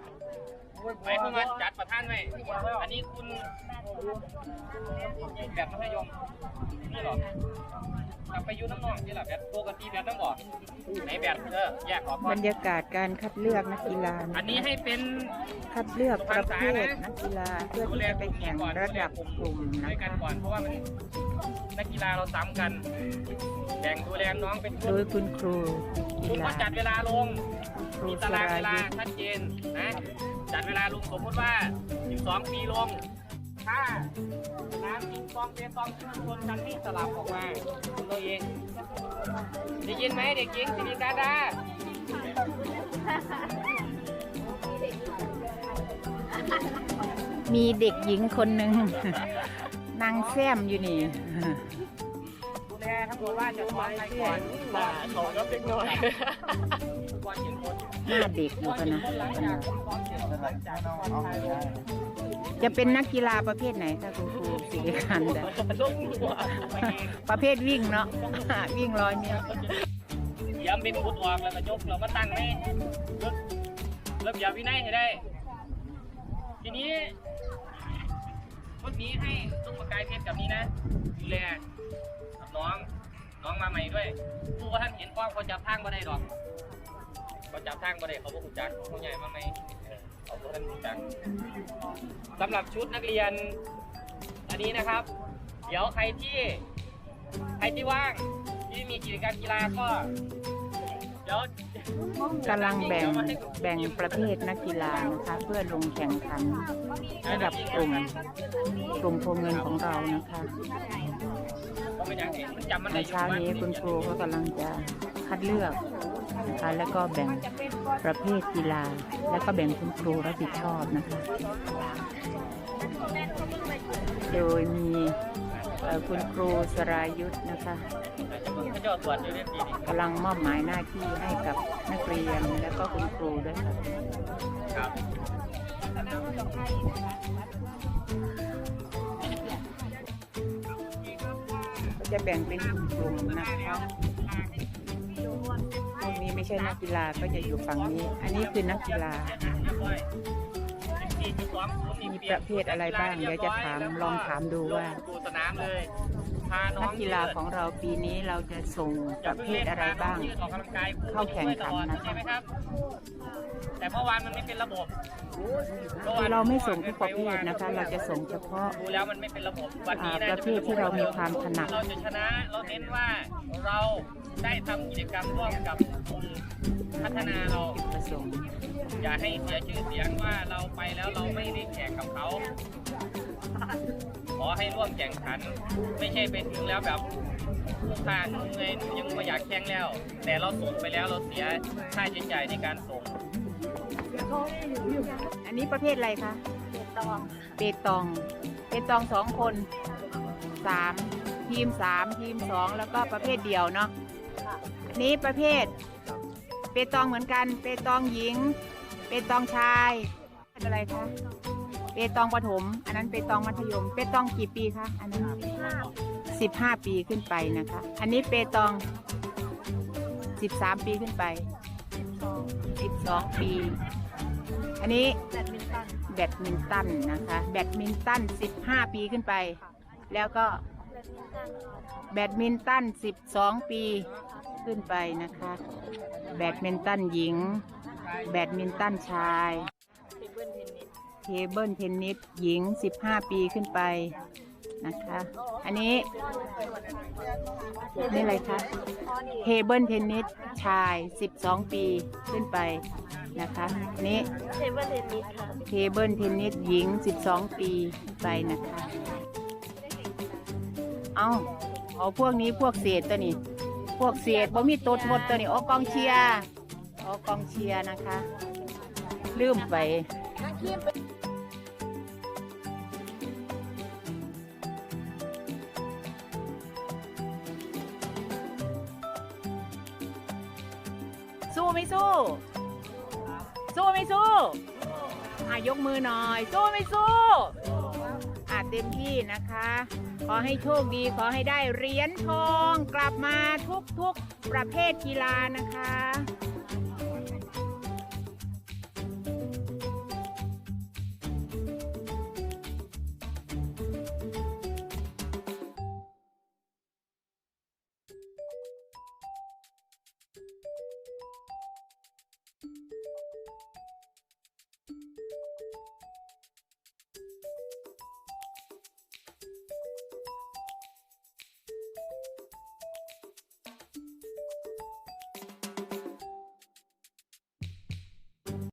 Bye. ไปเข้ามาจัดประธานไว้อันนี้คุณแบบมัธยมนี่เหรอกลับไปอยูน้ำนองที่หลับแบบปกติแบบน้ำบ่อไหนแบบเออแยกออกก่บอรนรยากาศการคัดเลือกนักกีฬาอันนี้ให้เป็นคัดเลือกประเภทนักกีฬาเพื่อที่จะไปแข่งระดับกลุ่มด้นะวยกันคะก่อนเพราะว่ามันนักกีฬาเราซ้ำกันแบ่งดูแลน้องเป็นโดยคุณครูกีคุณก็ฬาจัดเวลาลงครูมีสตารางราเวลายุทธชัดเจนนะ จัดเวลาลงสมมติว่า 12ปีลง ถ้าน้ำปิงปองเปตองขึ้นชนกันนี่สลับออกมาคุณตัวเองได้ยินไหมเด็กหญิงสิริกาดามีเด็กหญิงคนหนึ่งนางแซมอยู่นี่ดูแลทั้งหมดว่าจะสอนใครก่อนมาสอนก็เล็กน้อยก่อนเห็นคนหน้าเด็กอยู่กันนะหลัง จากก่อนเห็นหลังจากก่อนถ่ายรูปจะเป็นนักกีฬาประเภทไหนคะคุณครูสิริคันธ์ลงหัวไปเองประเภทวิ่งเนาะวิ่งร้อยเมตรย้ำเป็นพุทออกแล้วก็ยกเรามาตั้งให้เลิกเลิกอย่าวินัยให้ได้ ทีนี้ชุดนี้ให้ตุ้มประกายเพชรกับนี้นะดูแลกับน้องน้องมาใหม่ด้วยผู้ว่าท่านเห็นกล้องเขาจับทางมาได้หรอก เขาจับทางมาได้เขาบอกหูจักเขาใหญ่มาไหมเออเขาบอกท่านหูจักสำหรับชุดนักเรียน อันนี้นะครับ เดี๋ยวใครที่ใครที่ว่างที่มีกิจกรรมกีฬาก็เดี๋ยว กำลังแบ่งแบ่งประเภทนักกีฬานะคะ เพื่อลงแข่งขันระดับกลุ่มกลุ่มโพเงินของเรานะคะก็ไม่อยากเห็นมันจำมันในได้เช้านี้คุณครูก็กำลังจะคัดเลือก นะคะแล้วก็แบ่งประเภทกีฬา แล้วก็แบ่งคุณครูรับผิดชอบนะคะ โดยมีคุณครูสรายุทธ์นะคะเขาจะตรวจอยู่เรียบดีนี่กำลังมอบหมายหน้าที่ให้กับนักเรียนและก็คุณครูด้วยค่ะจะแบ่งเป็นกลุ่มนะคะ ใช่นักกีฬาก็จะอยู่ฝั่งนี้ อันนี้คือนักกีฬา มีประเภทอะไรบ้าง เดี๋ยวจะถามลองถามดูว่าดูสนามเลยพาน้องนักกีฬาของเราปีนี้เราจะส่งประเภทอะไรบ้างยืดออกกำลังกายเข้าแข่งขันนะคะ ใช่ไหมครับ แต่เมื่อวานมันไม่เป็นระบบคือเราไม่ส่งทุกประเภทนะคะ เราจะส่งเฉพาะ ดูแล้วมันไม่เป็นระบบวันนี้อ่านะประเภทที่เรามีความถนัด เราจะชนะเราเน้นว่าเราได้ทำกิจกรรมร่วมกับกลุ่มพัฒนาเรา จุดประสงค์อย่าให้เสียชื่อเสียงว่าเราไปแล้วเราไม่ได้แข่งกับเขาขอให้ร่วมแข่งขัน ไม่ใช่ไปถึงแล้วแบบผู้ค่าหนูเงยหนูยังไม่อยากแข่งแล้ว แต่เราส่งไปแล้วเราเสียค่าใช้จ่ายในการส่งอันนี้ประเภทอะไรคะเปตองเปตองสองคนสามทีมสามทีมสองแล้วก็ประเภทเดียวเนาะอันนี้ประเภท เปตองเหมือนกัน เปตองหญิง เปตองชาย เป็นอะไรคะเปตองประถม อันนั้นเปตองมัธยม เปตองกี่ปีคะอันนั้นสิบห้าปีขึ้นไปนะคะ อันนี้เปตองสิบสามปีขึ้นไปสิบสองปี อันนี้แบดมินตันนะคะ แบดมินตัน15ปีขึ้นไป แล้วก็แบดมินตัน12ปีขึ้นไปนะคะ แบดมินตันหญิง แบดมินตันชาย ทเบิลเทนนิสหญิง 15 ปีขึ้นไปนะคะ อันนี้ นี่อะไรคะเทเบิลเทนนิสชาย 12 ปีขึ้นไปนะคะนี้เทเบิลเทนนิสค่ะเทเบิลเทนนิสหญิง 12 ปีไปนะคะ เอาเอาพวกนี้พวกเศษตัวนี้ พวกเศษบ่มีตัวทดตัวนี้โอ้กองเชียร์โอ้กองเชียร์นะคะ ลืมไป ไม่สู้ สู้ไม่สู้อะยกมือหน่อย สู้ไม่สู้อะเต็มที่นะคะ ขอให้โชคดีขอให้ได้เหรียญทองกลับมาทุกๆประเภทกีฬานะคะ